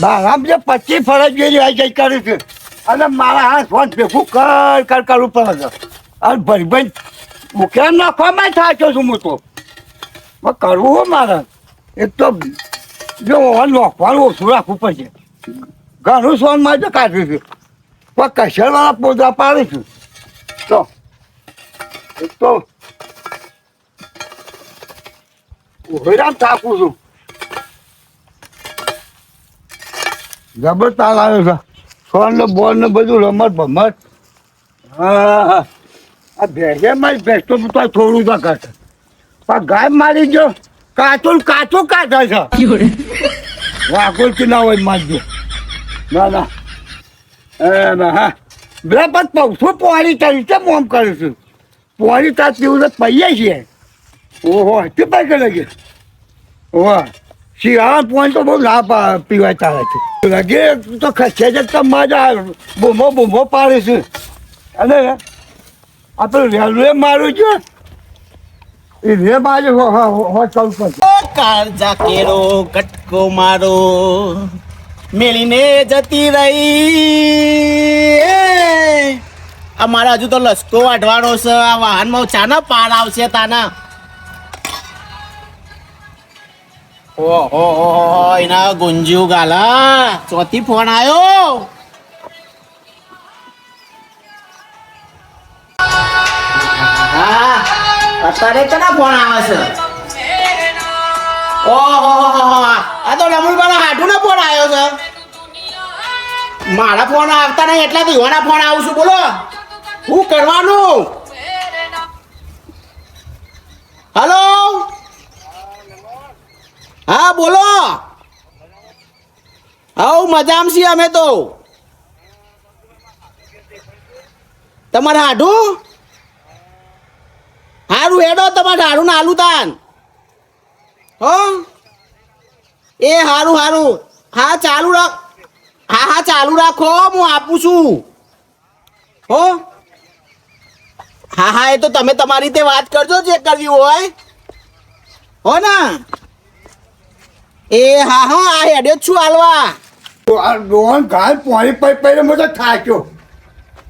બારામ પચી પચીસ ફરજ જેવી આવી જઈ કરું છું. અને મારા હાથ ફોન ભેગું કર કર કરવું પડે છે અને ભાઈ ભાઈ મુખ્ય નાખવામાં થાક્યો છું હું તો. કરવું હો મારે. એક તો જો નોખવાનું ઓછું રાખવું પડશે. ઘણું સોનમાં કાઢ્યું છું. પણ કસરવાળા પોતા પાડું છું. તો એક તો ઉભેરામ થાકું છું. જબર તાલ આવ્યો છે. સોન ને બોલ ને બધું રમત ભમત હા, આ ભેગે મારી ભેંસ તો થોડું તો કાઢે પણ ગાય મારી જો કાચું કાચું કાઢે છે. વાકુલ કે ના હોય મારજો ના ના. એ, ના, હા. બે પણ પોળી પોણી તરીકે મોમ કરું છું. પોળી તાર પીવું તો પૈયે છીએ. ઓહો તે પૈકે લગે. ઓહો. શિયાળા પોઈન્ટ તો બહુ ના પીવાય તારે છે. લગે તો ખસે તો મજા બૂમો બૂમો પાડે છે. અને આપણે રેલવે મારું છે. એ રે બાજુ હો હો હો ચાલુ કરશે કાળજા કેરો ગટકો મારો મેળીને જતી રહી! અમારે હજુ તો લસકો વાઢવાનો છે, આ વાહનમાં ચાના પાર આવશે તાના. ઓહો એના ગુંજ્યું ગાલા. ચોથી ફોન આવ્યો અત્યારે કના ફોન આવે છે? આ તો રમણભાઈ હાટુ નો ફોન આવ્યો છે. મારા ફોન આવતા નહીં એટલા તો યુવાના ફોન આવું બોલો. શું કરવાનું? હલો? હા, બોલો. હવ મજામાં છીએ અમે તો. તમારે હાઢું? હારું હેડો તમારે હાડું ને હાલું તાન હો? એ હારું હારું. હા, ચાલુ રાખ. હા હા, ચાલુ રાખો, હું આપું છું. હો? હા હા, એ તો તમે તમારી રીતે વાત કરજો, જે કરવી હોય. હો ને? એ હા હા આ હેડ્યો છું હાલવા. ડોન ગાય પાણી પೈ પૈને મને થાક્યો.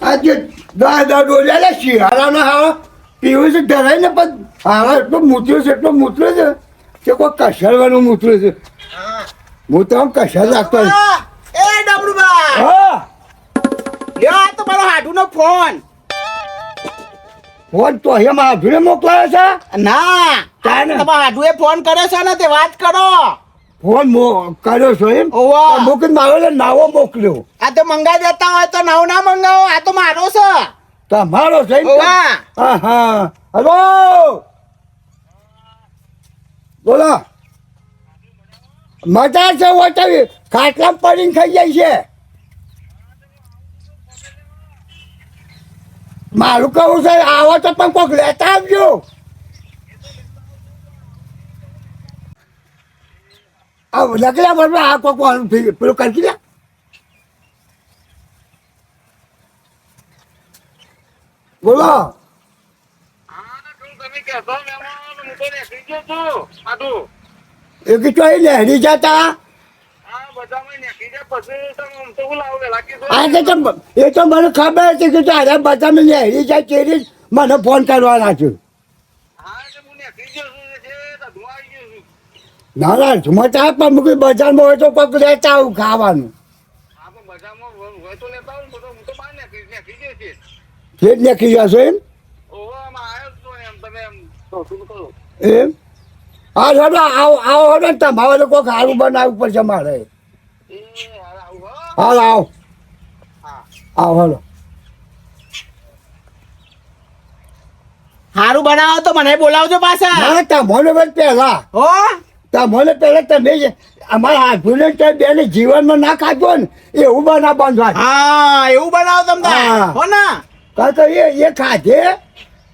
આ જે દા દા ડોલ્યા લે શિયાળાના હા પીવું છે ધરાય ને પણ હારા એટલો મૂત્યો છે એટલો મૂત્ર્યો છે કે કોઈ કસરવાનું મૂત્ર્યો છે. હું તો આમ રાખતો હોઈશ. એ ડબલુબા હા. લ્યો તો મારો હાડુનો ફોન. ફોન તો હે મારા ભીડે મોકલાયો છે? ના તાને? તમારા હાડુએ ફોન કર્યો છે ને તે વાત કરો. ફોન કર્યો છો એમ? ઓવા. મારો એટલે નાવો મોકલ્યો. આ તો મંગાવી દેતા હોય તો નાવ ના મંગાવો આ તો મારો છે. તમારો છે હા હા. હલો. બોલો. મજા છે વટાવી. ખાટલા પડીને ખાઈ જાય છે. મારું કહું છે આવો તો પણ કોઈક લેતા આવજો. આ લગલા બરોબર આ થઈ- પેલું કરી લે બોલો. એક ચોઈ લહેરી જતા. એ તો મને ખબર હતી કે બધા લહેરી જાય તેરી મને ફોન કરવાના છે ના ના ઝુમતા પણ મૂકી બજારમાં હોય તો પગ લેતા આવું ખાવાનું. ફેર નીકળી જશો એમ? એમ? હા આવો આવો ને તમારે લોકો સારું બનાવવું પડશે મારે હાલ આવો. આવો હેડો સારું બનાવો તો મને બોલાવજો પાછા. ના પણ પહેલા. હો? તમને પેલા તમે અમારા તે બેને જીવનમાં ના ખાધો ને એવું બના બાંધવા હા એવું બનાવો તમને હો. ને. એ એ ખાધે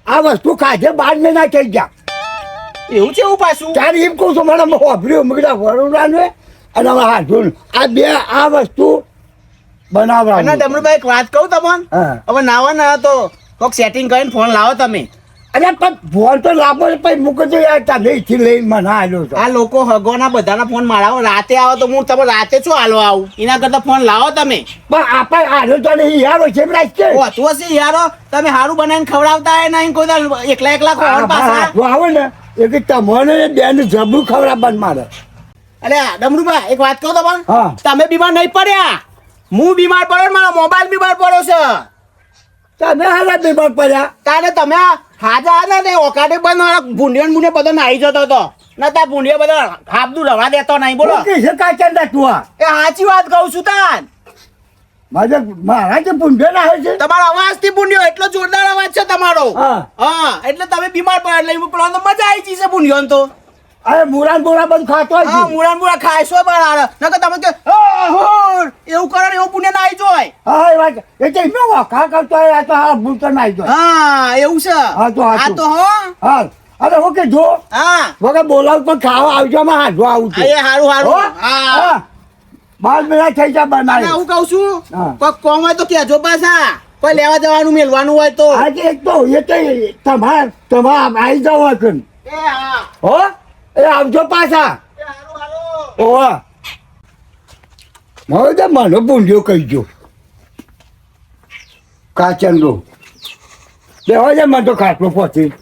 આ વસ્તુ ખાધે બાર ને ના થઈ ગયા. એવું છે એવું પાછું? ત્યારે એમ કહું છું મને હોભર્યું મગડા વરુડાને અને અમારા હાથુન આ બે આ વસ્તુ અને તમને એક વાત કહું તમને? હવે નાવા ના તો કોક સેટિંગ કરીને ફોન લાવો તમે. અરે પણ ફોન તો લાવો પછી મૂકે તો યાર તમે અહીંથી લઈને મને આવ્યો છો આ લોકો હગોના બધાના ફોન મારા રાતે આવો તો હું તમે રાતે શું હાલો આવું? એના કરતા ફોન લાવો તમે. પણ આપણે હાલો તો નહીં યારો છે રાખશે ઓ હશે યારો? તમે સારું બનાવીને ખવડાવતા હોય નહીં કોઈ એકલા એકલા ખોવાનું પાછા. હાથમાં ને એ કે તમને બેન જબરું ખવડાવવાનું મારે. અરે ડમરુભા એક વાત કહો તો પણ તમે બીમાર નહીં પડ્યા? હું બીમાર પડ્યો મારો મોબાઈલ બીમાર પડ્યો છે. તમે હાલા બીમાર પડ્યા? તારે તમે હાજા હતા ને ઓકાડે બંધ ભૂંડિયો મુને બધો નાહી જતો હતો. ના તા ભૂંડિયો બધો હાફદું રવા દેતો નહીં બોલો. હું કે છે કાચા ના તું એ સાચી વાત કહું છું તાન. મારે મારા જે ભૂંડિયો ના હોય છે? તમારો અવાજથી ભૂંડિયો એટલો જોરદાર અવાજ છે તમારો. હા. હા એટલે તમે બીમાર પડ્યા એટલે એવું પેલો મજા આવી જશે ભૂંડિયો તો. અરે મુરાન બોરા બધું ખાતો હા મુરાન મુળા ખાયશો બરાબર નકર તમે કે હો હોર", એવું કરો એવું પુણ્ય ના આવી જોય હા એ વાત એ તો એનો વખા કરતો આ તો હા ભૂલ તો આવી જોય હા એવું છે. હા, તો આ તો હો. હા. અરે હું કે જો હા. વગર બોલાવ પણ ખાવા આવજો માં હાજવા આવું છું. એ હારું હારું. હા? હા. મેળા થઈ અને બનાવી હું કહું છું. કોક કોમ હોય તો કેજો પાછા. કોઈ લેવા જવાનું મેલવાનું હોય તો. આજે એક તો એ તો તમાર તમાર આવી જાવ હા. હો? એ આવજો પાછા. એ હારું હારું ઓવા હવે તો મને ભૂંડ્યો કહીજો કાચંદો. બેવા જાય મને તો ખાટલો પહોંચી.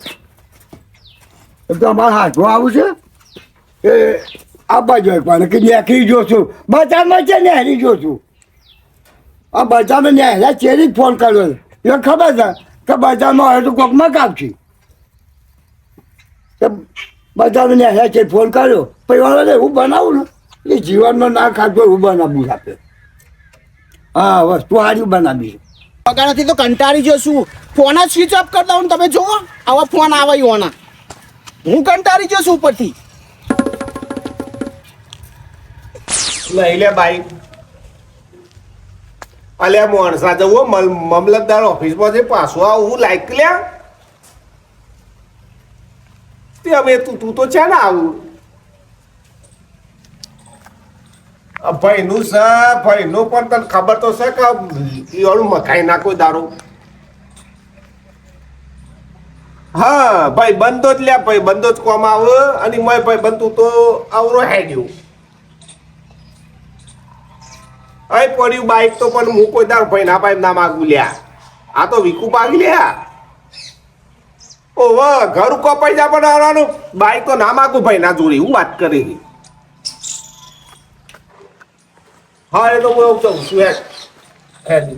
તો અમારે હાથમાં આવું છે. એ આ બાજુ એકવાર કે નેકરી જોશું બજારમાં છે નેહરી જોશું આ બજારમાં નેહરા ચેરી ફોન કર્યો છે. એ ખબર છે કે બજારમાં હોય તો કોકમાં કાપશી બજારમાં નેહરા ચેરી ફોન કર્યો. પછી એવું બનાવું ને? એ જીવનમાં ના ખાતો એવું બનાવ્યું આપે. હા વસ્તુ સારી બનાવી છે. પગારથી તો કંટાળી જશું ફોન જ સ્વિચ ઓફ કરી દઉં તમે જુઓ. આવા ફોન આવે ઓના. હું કંટાળી જશું ઉપરથી. લઈ લે બાઈક અલ્યા મોણસા જવું મમલતદાર મલ- મામલતદાર ઓફિસમાં છે પાછું આવું લાઈક લ્યા તે હવે તું તું તો છે ને આવું આ ભાઈનું છે, ભાઈનું પણ તને ખબર તો છે કે ઈવાળું મકાઈ નાખો દારૂ? હા, ભાઈ બંધો જ લ્યા, ભાઈ બંધો જ કોમ આવે અને મય ભાઈ બનતું તો આવરો હેડ્યું અહીં પડ્યું બાઈક તો પણ હું કોઈ દાર ભાઈ ના ભાઈ ના માગું લ્યા. આ તો વિકુ પાગી લ્યા. ઓવ ઘર કપાઈ જા પણ બાઈક તો ના માગું ભાઈ, ના જોડે, હું વાત કરી. હા એ તો હું કહું છું હેડ. હેડ.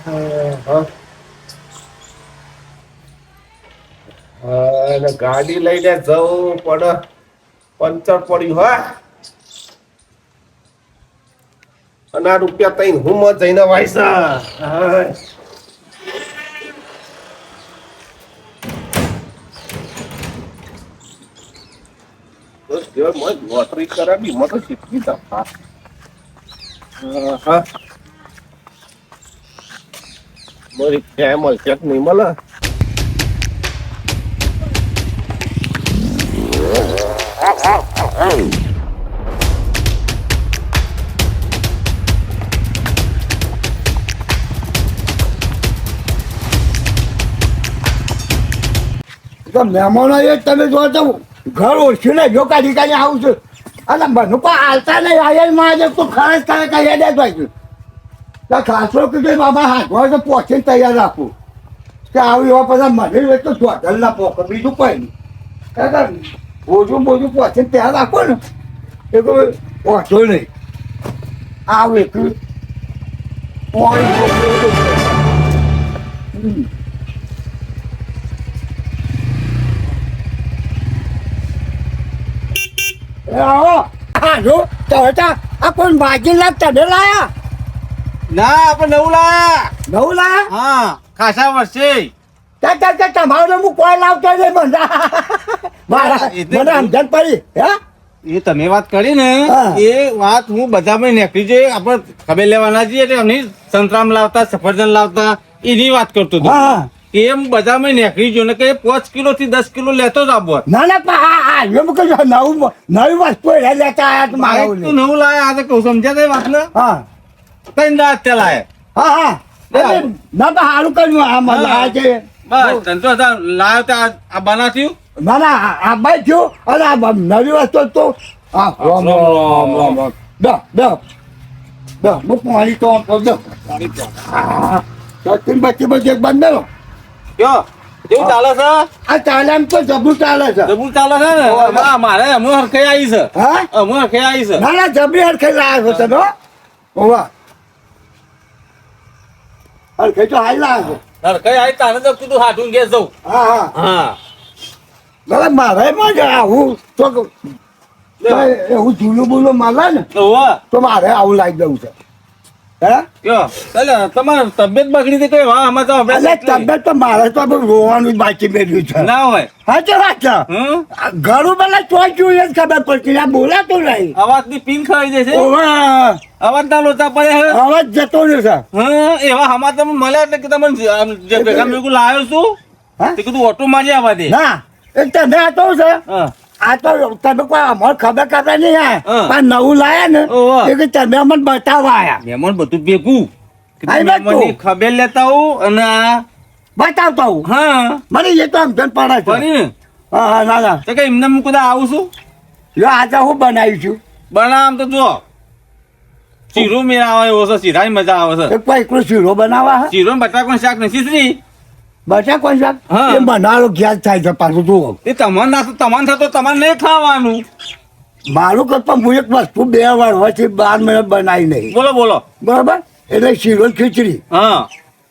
હા હા. અને ગાડી લઈને જવું પડે. પંચર પડ્યું હા. અને આ રૂપિયા તઈ હું મત જઈને વાયસા. બસ જો મત નોકરી કરે બી મત શીખી ક્યાંય મળશે કે નહીં મળે મહેમાનો એ તમે જોવા તો ઘર ઓછું ને જો કાઢી કાઢી આવું છું. અને બનુ પણ હાલતા નહીં. આયરમાં આજે તો ખરચ કરે કઈ હેડે ભાઈ. તો ખાસો કીધું બાબા, હાથમાં તો પહોંચીને તૈયાર રાખું. કે આવું એવા બધા મને તો ચોધલ ના પોકે બીજું કોઈ નહીં. બોજું બોજું પહોંચીને તૈયાર રાખો ને. એ તો પહોંચો નહીં. આવું એકલું પોણી હમ એ આવો. હા તો હતા આ કોઈ ભાજી લાગતા ને લાયા? ના આપણે નવું લાયા. નવું લાયા? હા ખાસા વર્ષે. ત્યાં ત્યાં ત્યાં તમારું હું કોઈ લાવતો નહીં મને. મારા મને સમજણ પડી હે? એ તમે વાત કરી ને એ વાત હું બધામાં નીકળી જઈએ આપણે ખબર લેવાના છીએ એટલે સંતરામ લાવતા સફરજન લાવતા એની વાત કરતો હતો. હા. એમ બધામાં નીકળી જો ને કે પાંચ કિલો થી દસ કિલો લેતો જ આપો ના ના પા આ એમ કહ્યું નવું નવી વસ્તુ એ લેતા આયા તો મારે તો નવું લાયા આ તો કહું સમજ્યા તે વાત ને હા. ત્રણ દાત તે લાયા. હા હા. આવો. ના તો સારું કર્યું આ મને. આ છે. બસ તન તો લાવ્યો તો આ બના બનાવ્યું ના ના આ- બાઈ થયું. અને આ નવી વસ્તુ તો હા રામ રામ રામ રામ. દહ દહ દહ મુક પાણી તો સચિન બચ્ચી બચ્ચી એક બંધ કરો. કયો કેવું ચાલે છે? આ ચાલે તો ચાલે છે. ચાલે છે ને? મારે હમણાં હરખાઈ આવી છે. હા? હમણાં હરખાઈ આવી છે. ના ના જબરી હરખાઈ લાવ્યો છે તમે ઓવા. હરખાઈ તો હાલ લાવ્યો હરખાઈ આવી તાને તો કીધું હાથું ઘેર જવું હા હા. હા. ભલે મારે મજા આવું તો એવું જૂનું બૂલું મળે ને તો તો મારે આવું લાવી દઉં છે. તમારી તબિયત બગડી હતી કઈ વાહ તો તબિયત તો મારે તો રોવાનું બાકી મેળવ્યું છે. ના હોય. વાત ઘરું ખબર પડતી. આ બોલાતું નહીં. અવાજની પીન ખાઈ જશે અવાજ ના લોચા પડે અવાજ જતો રહ્યો છે. હા એવા હમા તમે મળ્યા એટલે કે આમ ભેગા મેં લાવ્યો છું? હા? તે કીધું ઓટો મારી આવવા દે. ના એક તમે તો છે. હા. આ તો તમે કોઈ અમારે ખબર કરતા નહીં આ. પણ નવું લાયા ને એ કે તમે અમને બતાવવા આયા. મહેમાન બધું ભેગું. ખબર લેતા હું અને બતાવતા હું હા. મને એ તો સમજણ પડે છે. ને હા ના ના. તો કે એમને હું કદા આવું છું? જો આજે હું બનાવી છું. બનાવ તો જો શીરો મેળા આવે એવો છે સીધા મજા આવે છે. એક કોઈ એકલો શીરો બનાવવા શીરો ને શાક નથી શ્રી બચા કોઈ શાક. એ બનાવો ક્યાં થાય છે પાછું જુઓ. એ તમારે ના તમારે થતો તમારે નહીં ખાવાનું. મારું કરતા હું એક વસ્તુ બે વાર પછી બાર મહિના બનાવી નહીં. બોલો બોલો. બરાબર? એટલે શીરો ખીચડી. હા.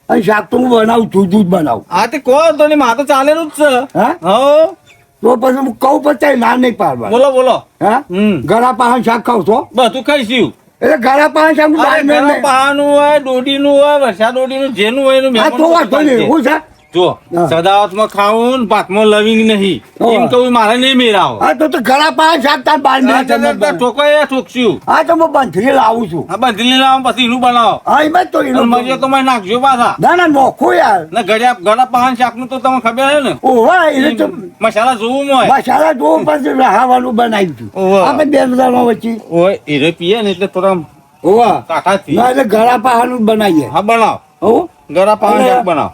અને શાક તો હું બનાવું છું દૂધ બનાવું. હા તે કહો તો નહીં મારે તો ચાલેલું જ છે. હા? હો. તો પછી હું કહું પછી ના નહીં પાડવા બોલો બોલો. હા? હમ. ગળા પાહન શાક ખાવ છો? બધું ખાઈશું. એટલે ગળા પાહન શાક નહીં. પહાનું હોય દોડીનું હોય વરસા દોડીનું જેનું હોય એનું તો વાંધો નહીં. હું છે? જો હા. સદાવતમાં ખાવું ભાતમાં લવિંગ નહીં. એમ કહું મારે નહીં મેળાવો. હા તો તો ગળા પાંચ શાક તાર બાર મિનિટ નથી બનાવું. ઠોકશું હા તો હું બંધરી લાવું છું. હા બંધરી લાવો પછી એનું બનાવો. હા એમાં તો એનું મજે તો મેં નાખજો પાછા. ના ના નોખો યાર. ને ગળ્યા ગળા શાકનું તો તમને ખબર છે ને? ઓવા એને તો મસાલા જોવું હોય. મસાલા જોવું પછી રહાવાનું બનાવી દઉં. આપણે બે બધામાં વચ્ચે. ઓય હીરે પીએ ને એટલે થોડા ઓવા કાઠાથી ના એટલે ઘણા પાહાનું બનાવીએ. હા બનાવ. હો? ગળા પાહાનું શાક બનાવ.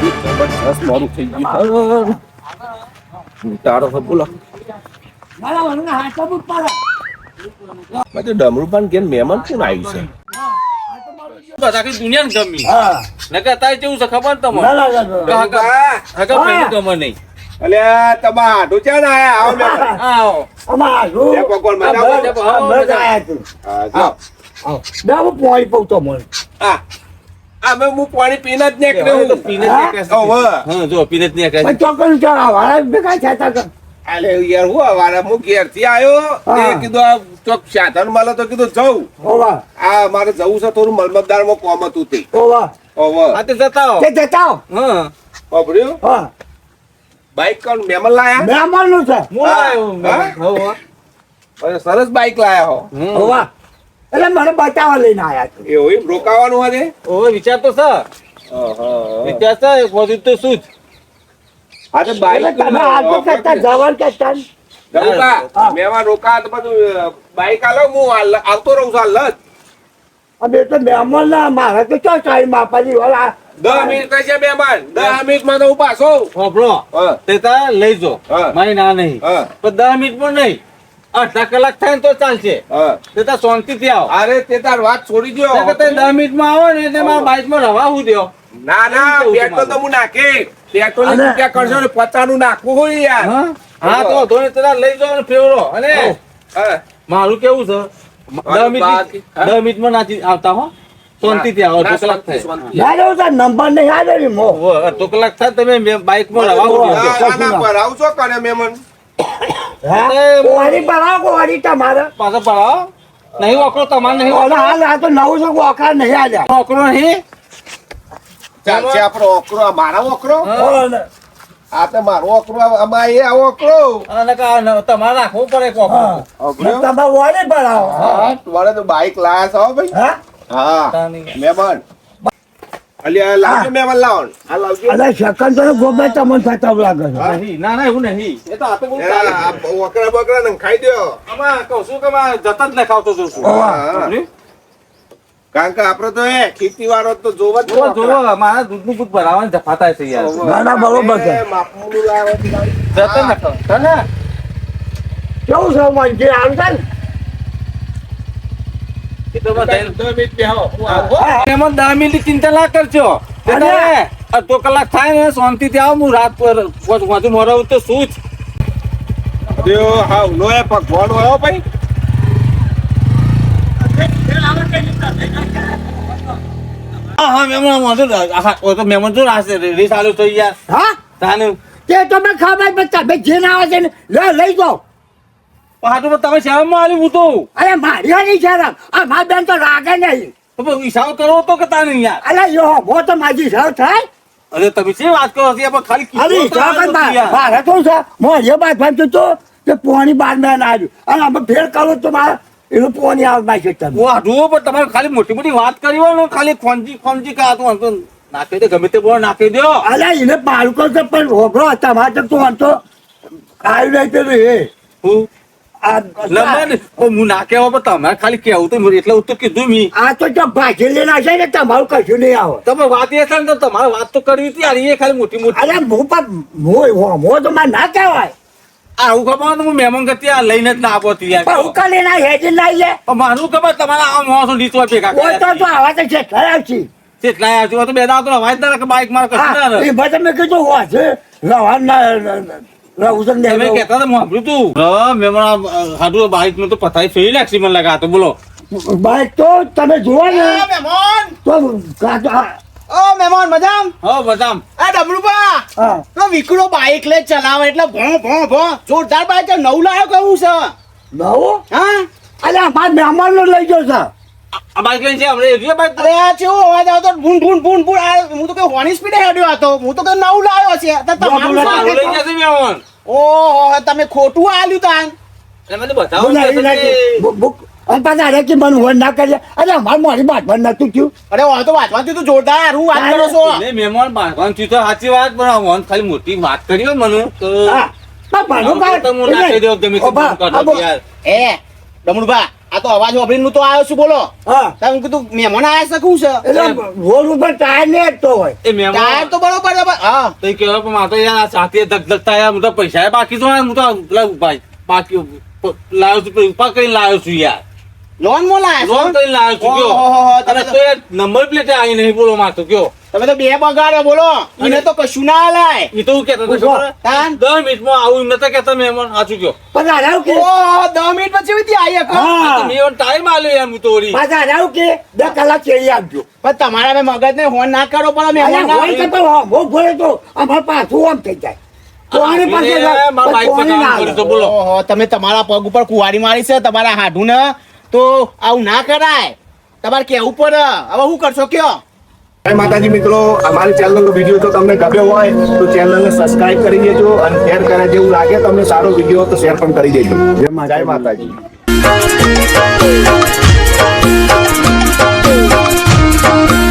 જબરજસ્ત મોડું થઈ ગયું તારો છે બોલો ના ના મને હાથો બુટ પાડો. બધું ડમરુપાન કે મહેમાન કોણ આવ્યું છે આખી દુનિયાને ગમી હા નકર અત્યારે કેવું છે ખબર ને તમને ના ના ના, ના હગા- પહેલું ગમે નહીં અલ્યા તમા હાટું છે ને આવો મહેમાન આવો હારું. જય ભગવાન, મજા આવે? બસ આયા છે. હા, આવો. બે હું પોણી પઉં મને આ અમે હું પાણી પીને જ નહીં હવે હું. પીને જ નહીં નીકળે. હા જો પીને જ નીકળે. પણ ચોકન ચા વાળા ભેગા થયા તા અલે યાર હું વાળા હું ઘેરથી આવ્યો તે. કીધું આ ચોક સાધન મળે તો કીધું ઓવા આ મારે જવું છે થોડું મલમતદારમાં કોમ હતું તે. ઓવા ઓવા હા તે જતાઓ. તે જતાઓ. હા. સાંભળ્યું? હા. બાઈક કોણ મેમલ લાયા? મહેમાનનું છે. હું લાયો સરસ બાઈક લાયા હો. ઓવા એટલે મને બચાવવા લઈને આયા છું. એવું એમ? રોકાવાનું હશે ઓવે, વિચાર તો છે વિચાર સર એક તો શું જ. હા તો બાઈક તમે આગળ કરતા જવાન કરતા ને. જમુકા, રોકા તો બધું બાઈક આલો હું આવતો રહું છું હાલ જ અમે તો મહેમાન ના મારે તો ક્યાં ટાઈમ આપવાની ઓલા દસ મિનિટ છે મહેમાન દસ મિનિટમાં તો હું પાછો હોભળો. હા, તે તાર લઈ જો. હા. મારી ના નહીં. હા, પણ દસ મિનિટ પણ નહીં. અડધા કલાક થાય ને તો ચાલશે તે તાર શાંતિથી આવો અરે તે તાર વાત છોડી દ્યો તે દસ મિનિટમાં આવો ને એટલે મારા બાઈકમાં રવા હું દો ના ના પેટ્રોલ તો હું નાખી પેટ્રોલ રૂપિયા કરશો ને પચાનું નાખવું હોય યાર હા તો ધોની તારા લઈ ને ફેરવો અને મારું કેવું છે દસ મિનિટ દસ મિનિટમાં નાચી આવતા હો શાંતિથી આવો કલાક થાય શાંતિ. નંબર નહીં આવે ને મો કલાક થાય તમે બાઈકમાં રવા હું છો કરે મહેમાન પડાવો તમારે પાછો પડાવો નહીં ઓકરો તમારે નહીં ઓલા હાલ આ તો નવું છે ઓખા નહીં આલ્યા. ઓકરો નહીં? ચાલશે આપણો ઓકરો આ મારા ઓકરો આ તો મારો ઓકરો આ- એ આ ઓકરો અને કા- તમારે રાખવું પડે? પડાવો તમારે તો બાઈક લાયા છો ભાઈ. હા? હા મહેમાન અલ્યા લાવજો મહેમાન લાવો ને. આ લાવજો અરે સેકન્ડ તો ગોમે તમને થતા લાગે નહીં ના ના એવું નહીં એ તો આ તો બહુ એ ચાલે. આ વકરા બકરા ને ખાઈ દ્યો આમાં કહું છું કે આમાં જતા જ લખાવતો જઉં છું ઓવા. હા. સમજ્યું? કારણ કે આપડે તો એ ખેતી વાળો તો જોવા જ જોવો નોકરા. જોવો મારા દૂધ ભરાવાનું જફાતા છે યાર ના, ના, બરોબર છે. માપનું લાવે છે. ને તો. તને કેવું છે મંજી આવશે ને એ તો બસ જઈને- દસ મિનિટ બેહો. હું આવું, હો. એમાં દસ મિનિટ ચિંતા ના કરજો. તે અરે! તારે અડધો કલાક થાય ને શાંતિથી આવું હું રાત પર તો શું જ. લોહે પગવાડો આવ્યો ભાઈ. હા હા મહેમાન વાંધો હા, તો મહેમાન શું રાસે રેડી ચાલુ થઈ યાર હા? તાનું. તે તમે ખબર બચ્ચા તમે જે ના આવે છે ને લઈ જાઓ. પાછું તમે શહેરમાં આવ્યું હું તો? અરે મારી નહીં શરમ. આ મારી બેન તો રાગે નહીં. તો પછી હિસાબ તો કે તાને યાર? અરે યો હો તો મારી સર થાય. અરે તમે શું વાત કરો છો આપણે ખાલી અરે તો તો. મારે. તો છે મો એ વાત ભાઈ તો કે પોણી બાર મેં ના આવ્યું. અને અમે ફેર કરો તો મારે એનું પોણી આવે નાખે તમે વાઢું પણ તમારે ખાલી મોટી મોટી વાત કરી હોય ને ખાલી ખોંજી ખોનજી કા તો વાંધો નાખી દે ગમે તે બોલ નાખી દો અરે એને બાળકો તો પણ હોભળો તમારે તો આમ તો આવ્યું નહીં પેલું એ. હું? હું ના કહેવા પણ તમારે ખાલી કહેવું તો એટલે હું તો કીધું મી. આ તો ભાજી લઈને આવશે ને તમારું કશું નહીં આવે. તમે વાત એ થાય ને તમારે વાત તો કરવી હતી યાર એ ખાલી મોટી મોટી અરે હું પણ હું હું તો મારે ના કહેવાય. આવું ખબર હું મહેમાન ગતિ આ લઈને જ ના આપો યાર. હું કાલે ના હેજી મારું ખબર તમારા આ માણસો નીચવા ભેગા તો તો આવા તો છે ખરાબ કેટલા આવ્યા તો બે દાવ તો અવાજ ના બાઈક મારો કશું ના એ કીધું હોય છે રવાન તમે કહેતા હતા તું. હાડું બાઈકનું તો પથારી ફેરી લાગશે મને લગા તો બોલો. બાઈક તો તમે જુઓ ને મહેમાન તો ઓ મહેમાન મજામ? હા બદામ આ ડબલુબા હા. તો વિકડો બાઈક લે ચલાવે એટલે ભો ભો ભો. જોરદાર બાઈક નવ નવું લાયો કેવું છે? નવું? હા. અરે અમારા મહેમાન નો લઈ ગયો છે. આ બાઈક છે હમણાં એવી બાઈક? અરે આ કેવો અવાજ આવતો? ભૂન ભૂન ભૂન ભૂન. આ હું તો કે હોની સ્પીડે હેડ્યો હતો હું તો કે નવું લાયો છે. તો તમારું લઈ જશે મહેમાન ઓહો તમે ખોટું આલ્યું તાન. એટલે મને બતાવો બોલાવી નાખી. Book- book. અને પાછા અરે કે મને વન ના કરીએ? અરે અમારે મારી બાટમાં નતું થયું. અરે હવે તો વાંચવાથી તો જોરદાર. હું વાત કરો છો? મહેમાન બાંધવાનું થયું તો સાચી વાત પણ ખાલી મોટી વાત કરી હોય મને. તો. એ ડમરુબા આ તો અવાજ વાપરીને તો આવ્યો છું બોલો. હા. તમે કીધું મહેમાન આવ્યા છે શું છે? એટલે રોડ ઉપર ટાયર ને તો હોય. એ મહેમાન ટાયર તો બરોબર છે હા. તો એ કહેવાય પણ મારે તો યાર આ સાથે ધક ધકતા યાર હું તો પૈસા બાકી છો હું તો ભાઈ. બાકી લાવ્યો છું ઉપા કરીને લાવ્યો છું યાર. લોનમાં લાવ્યો લોન કરીને લાવ્યો છું કયો? તમે તો- તો નંબર પ્લેટ આવી નહીં બોલો મારતો કયો? તમે તો બે બગાડો બોલો. એને તો કશું ના લાય એ તો હું કહેતો હતો ઊભો. ખબર? તાન? દસ આવું એમ નતા કહેતા મહેમાન સાચું કયો પણ આરાવ કે ઓ 10 મિનિટ પછી એવી આયા કો તમે મેં ટાઈમ આલ્યો એમ હું તો વળી. પાછા આરાવ કે બે કલાક ચેરી આપજો. પણ તમારા મે મગજ ને હોન ના કરો પણ મહેમાન ના હોય કે તો હો, બહુ ભરે તો અમાર પાછું આમ થઈ જાય. તમે તમારા પગ ઉપર કુવારી મારી છે તમારા હાડું ને તો આવું ના કરાય. તમારે કેવું પડે. હવે શું કરશો? કયો. જય માતાજી મિત્રો અમારી ચેનલનો વીડિયો જો તમને ગમ્યો હોય તો ચેનલને સબસ્ક્રાઇબ કરી દેજો અને શેર કરે જેવું લાગે તમને સારો વીડિયો તો શેર પણ કરી દેજો. જય માતાજી. Thank you.